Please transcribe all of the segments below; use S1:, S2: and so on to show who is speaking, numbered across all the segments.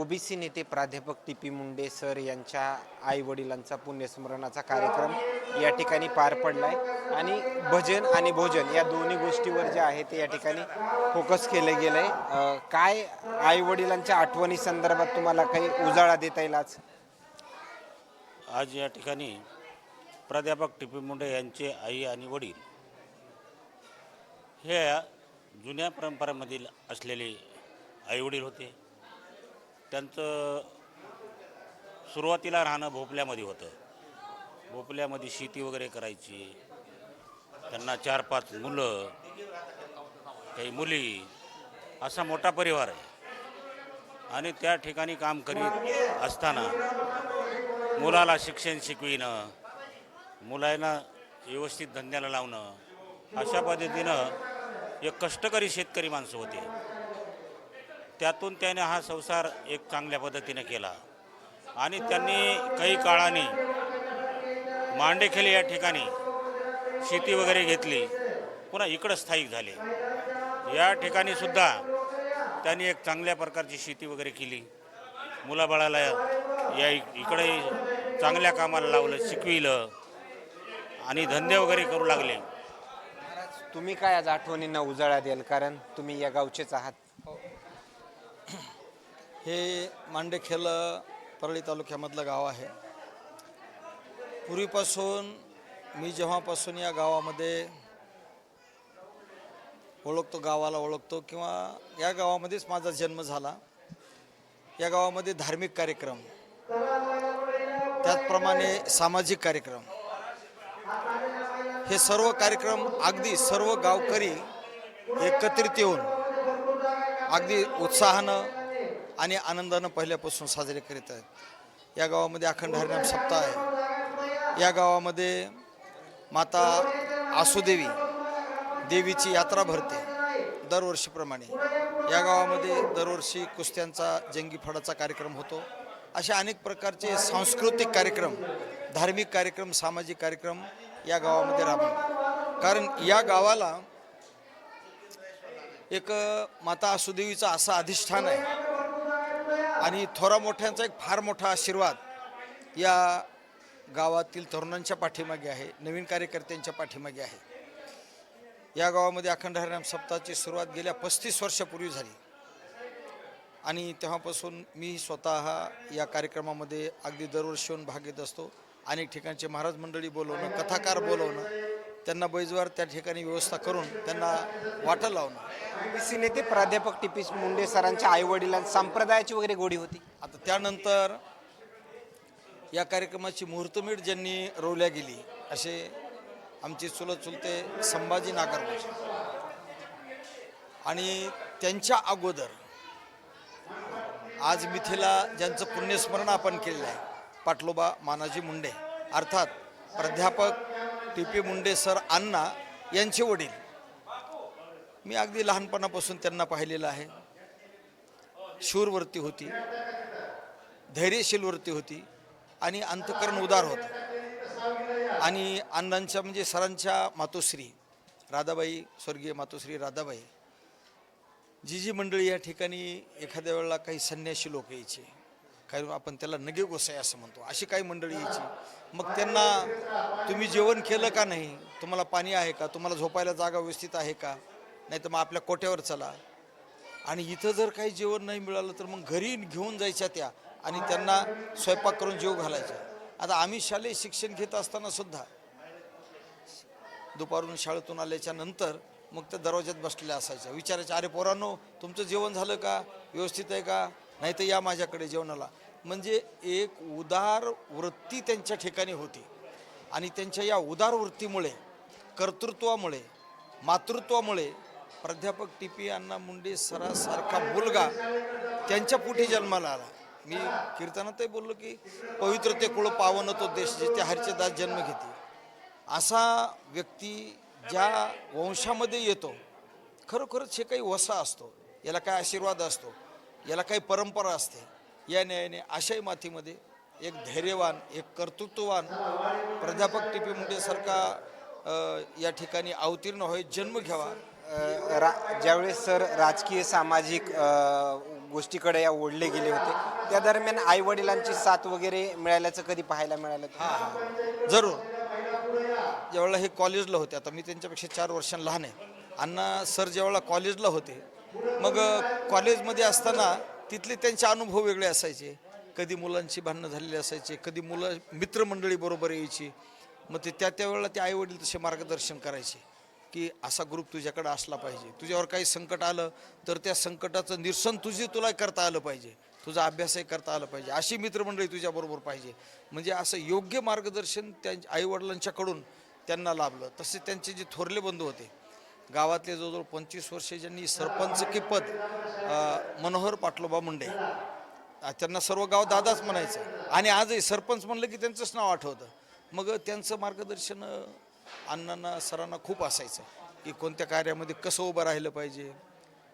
S1: OBC नेते प्राध्यापक T P Munde sir यांच्या आई वडिलांचा पुण्यस्मरणाचा कार्यक्रम या ठिकाणी पार पडलाय. आणि भजन आणि भोजन या दोन्ही गोष्टीवर जे आहे ते या ठिकाणी फोकस केलं गेलं आहे काय आई वडिलांच्या आठवणी संदर्भात तुम्हाला काही उजाळा देता येईल आज?
S2: आज या ठिकाणी प्राध्यापक टी पी मुंडे यांचे आई आणि वडील हे जुन्या परंपरेमधील असलेले आईवडील होते. त्यांचं सुरुवातीला राहणं भोपल्यामध्ये होतं. भोपल्यामध्ये शेती वगैरे करायची. त्यांना चार पाच मुलं काही मुली असा मोठा परिवार आहे. आणि त्या ठिकाणी काम करीत असताना मुलाला शिक्षण शिकविणं मुलांना व्यवस्थित धंद्याला लावणं अशा पद्धतीनं एक कष्टकरी शेतकरी माणसं होते. त्यातून त्याने हा संसार एक चांगल्या पद्धतीने केला. आणि त्यांनी काही काळाने मांडेखेले या ठिकाणी शेती वगैरे घेतली. पुन्हा इकडं स्थायिक झाले. या ठिकाणी सुद्धा त्यांनी एक चांगल्या प्रकारची शेती वगैरे केली. मुलाबाळाला या इक- इकडे चांगल्या कामाला लावलं शिकविलं आणि धंदे वगैरे करू लागले.
S1: तुम्ही काय आज आठवणींना उजाळा द्याल? कारण तुम्ही या गावचेच आहात.
S3: हे मांडेखेल परळी तालुक्यामधलं गाव आहे. पूर्वीपासून मी जेव्हापासून या गावामध्ये ओळखतो गावाला ओळखतो किंवा या गावामध्येच माझा जन्म झाला या गावामध्ये धार्मिक कार्यक्रम त्याचप्रमाणे सामाजिक कार्यक्रम हे सर्व कार्यक्रम अगदी सर्व गावकरी एकत्रित येऊन अगदी उत्साहानं आणि आनंदानं पहिल्यापासून साजरे करीत आहेत. या गावामध्ये अखंड हरिनाम सप्ताह आहे. या गावामध्ये माता आसुदेवी देवीची यात्रा भरते दरवर्षीप्रमाणे. या गावामध्ये दरवर्षी कुस्त्यांचा जंगी फडाचा कार्यक्रम होतो. अशा अनेक प्रकारचे सांस्कृतिक कार्यक्रम धार्मिक कार्यक्रम सामाजिक कार्यक्रम या गावामध्ये राबवतात कारण या गावाला एक माता आसुदेवीचं असं अधिष्ठान आहे. आणि थोरा मोठ्यांचा एक फार मोठा आशीर्वाद या गावातील तरुणांच्या पाठीमागे आहे नवीन कार्यकर्त्यांच्या पाठीमागे आहे. या गावामध्ये अखंड हरिनाम सप्ताहाची सुरुवात गेल्या पस्तीस वर्षापूर्वी झाली. आणि तेव्हापासून मी स्वतः या कार्यक्रमामध्ये अगदी दरवर्षी येऊन भाग घेत असतो. अनेक ठिकाणचे महाराज मंडळी बोलवणं कथाकार बोलवणं त्यांना बैजवार त्या ठिकाणी व्यवस्था करून त्यांना वाटं लावणं
S1: ओबीसी नेते प्राध्यापक टी. पी. मुंडे सरांच्या आई वडिलांच्या संप्रदायाची वगैरे गोडी होती.
S3: आता त्यानंतर या कार्यक्रमाची मुहूर्तमेढ ज्यांनी रोवल्या गेली असे आमचे चुलत चुलते संभाजी नागरगोजे. आणि त्यांच्या अगोदर आज मिथिला ज्यांचं पुण्यस्मरण आपण केलेलं आहे पाटलोबा मानाजी मुंडे अर्थात प्राध्यापक T P Munde sir Anna यांचे वडील. मी अगदी लहानपणापासून त्यांना पाहिलेलं आहे. शूरवृत्ती होती. धैर्यशील वृत्ती होती. आणि अंतकरण उदार होतं. आणि अण्णांच्या म्हणजे सरांच्या मातोश्री राधाबाई स्वर्गीय मातोश्री राधाबाई. जी जी मंडळी या ठिकाणी एखाद्या वेळेला काही संन्याशी लोक यायचे. काही आपण त्याला नगे गोसाई असं म्हणतो. अशी काही मंडळी यायची? मग त्यांना तुम्ही जेवण केलं का नाही? तुम्हाला पाणी आहे का? तुम्हाला झोपायला जागा व्यवस्थित आहे का? नाही तर मग आपल्या कोट्यावर चला. आणि इथं जर काही जेवण नाही मिळालं तर मग घरी घेऊन जायच्या त्या आणि त्यांना स्वयंपाक करून जेव घालायचा. आता आम्ही शालेय शिक्षण घेत असताना सुद्धा दुपारून शाळेतून आल्याच्यानंतर मग त्या दरवाज्यात बसलेल्या असायच्या. विचारायच्या अरे पोरांनो तुमचं जेवण झालं का? व्यवस्थित आहे का? नाही तर या माझ्याकडे जेवणाला. म्हणजे एक उदार वृत्ती त्यांच्या ठिकाणी होती. आणि त्यांच्या या उदार वृत्तीमुळे कर्तृत्वामुळे मातृत्वामुळे प्राध्यापक टी पी अण्णा मुंडे सरासारखा मुलगा त्यांच्या पोटी जन्माला आला. मी कीर्तनातही बोललो की पवित्र ते कुळ पावन तो देश जिथे हरचे दास जन्म घेते. असा व्यक्ती ज्या वंशामध्ये येतो खरोखरच हे काही वसा असतो याला काय आशीर्वाद असतो याला काही परंपरा असते या न्यायाने अशाही मातीमध्ये एक धैर्यवान एक कर्तृत्ववान प्राध्यापक टी पी मुंडेसारखा या ठिकाणी अवतीर्ण होय जन्म घ्यावा.
S1: रा ज्यावेळेस सर राजकीय सामाजिक गोष्टीकडे या ओढले गेले होते त्या दरम्यान आई वडिलांची साथ वगैरे मिळाल्याचं कधी पाहायला मिळालं? का?
S3: जरूर. ज्यावेळेला हे कॉलेजला होते आता मी त्यांच्यापेक्षा चार वर्षांनी लहान आहे. अण्णा सर ज्यावेळेला कॉलेजला होते मग कॉलेजमध्ये असताना तिथले त्यांचे अनुभव वेगळे असायचे. कधी मुलांची भांडणं झालेली असायचे कधी मुलं मित्रमंडळी बरोबर यायची. मग ते त्या त्यावेळेला ते आईवडील तसे मार्गदर्शन करायचे की असा ग्रुप तुझ्याकडे असला पाहिजे. तुझ्यावर काही संकट आलं तर त्या संकटाचं निरसन तुझी तुला करता आलं पाहिजे. तुझा अभ्यासही करता आला पाहिजे. अशी मित्रमंडळी तुझ्याबरोबर पाहिजे. म्हणजे असं योग्य मार्गदर्शन त्यां आईवडिलांच्याकडून त्यांना लाभलं. तसे त्यांचे जे थोरले बंधू होते गावातले जवळजवळ पंचवीस वर्षे ज्यांनी सरपंच की पद मनोहर पाटलोबा मुंडे. त्यांना सर्व गाव दादाच म्हणायचं. आणि आजही सरपंच म्हणलं की त्यांचंच नाव आठवतं. मग त्यांचं मार्गदर्शन अण्णांना सरांना खूप असायचं की कोणत्या कार्यामध्ये कसं उभं राहिलं पाहिजे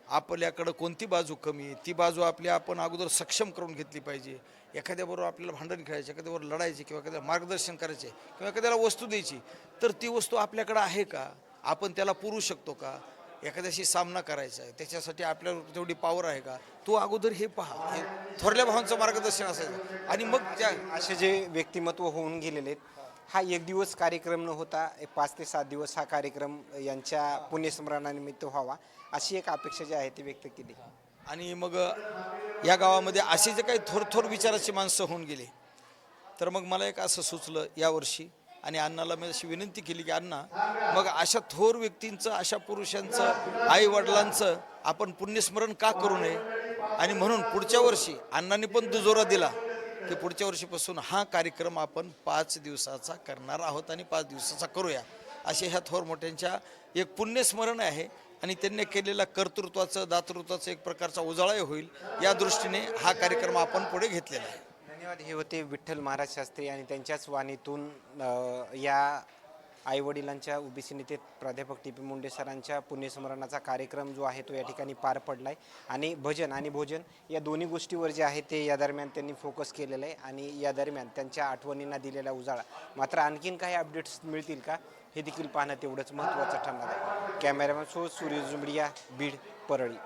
S3: आपल्याकडं कोणती बाजू कमी आहे ती बाजू आपली आपण अगोदर सक्षम करून घेतली पाहिजे. एखाद्याबरोबर आपल्याला भांडण खेळायचे एखाद्याबरोबर लढायचे किंवा एखाद्याला मार्गदर्शन करायचे किंवा एखाद्याला वस्तू द्यायची. तर ती वस्तू आपल्याकडं आहे का? आपण त्याला पुरू शकतो का? एखाद्याशी सामना करायचा आहे त्याच्यासाठी आपल्याला तेवढी पावर आहे का? तो अगोदर हे पहा हे थोरल्या भावांचं मार्गदर्शन असायचं. आणि मग त्या
S1: असे जे व्यक्तिमत्व होऊन गेलेले आहेत हा एक दिवस कार्यक्रम न होता एक पाच ते सात दिवस हा कार्यक्रम यांच्या पुण्यस्मरणानिमित्त व्हावा अशी एक अपेक्षा जी आहे ती व्यक्त केली.
S3: आणि मग या गावामध्ये असे जे काही थोर थोर विचाराची माणसं होऊन गेले. तर मग मला एक असं सुचलं यावर्षी आणि अण्णाला मी अशी विनंती केली की अण्णा मग अशा थोर व्यक्तींचं अशा पुरुषांचं आई वडिलांचं आपण पुण्यस्मरण का करू नये? आणि म्हणून पुढच्या वर्षी अण्णांनी पण दुजोरा दिला की पुढच्या वर्षीपासून हा कार्यक्रम आपण पाच दिवसाचा करणार आहोत आणि पाच दिवसाचा करूया. असे ह्या थोर मोठ्यांच्या एक पुण्यस्मरण आहे आणि त्यांनी केलेला कर्तृत्वाचं दातृत्वाचं एक प्रकारचा उजाळाही होईल. या दृष्टीने हा कार्यक्रम आपण पुढे घेतलेला आहे.
S1: धन्यवाद. हे होते विठ्ठल महाराज शास्त्री आणि त्यांच्याच वाणीतून या आईवडिलांच्या ओबीसी नेते प्राध्यापक टी पी मुंडे सरांच्या पुण्यस्मरणाचा कार्यक्रम जो आहे तो या ठिकाणी पार पडला आहे आणि भजन आणि भोजन या दोन्ही गोष्टीवर जे आहे ते या दरम्यान त्यांनी फोकस केलेलं आहे आणि या दरम्यान त्यांच्या आठवणींना दिलेला उजाळा. मात्र आणखीन काही अपडेट्स मिळतील का? हे देखील पाहणं तेवढंच महत्त्वाचं ठरणार आहे. कॅमेरामॅन सो सूर्य जुमडिया बीड परळी.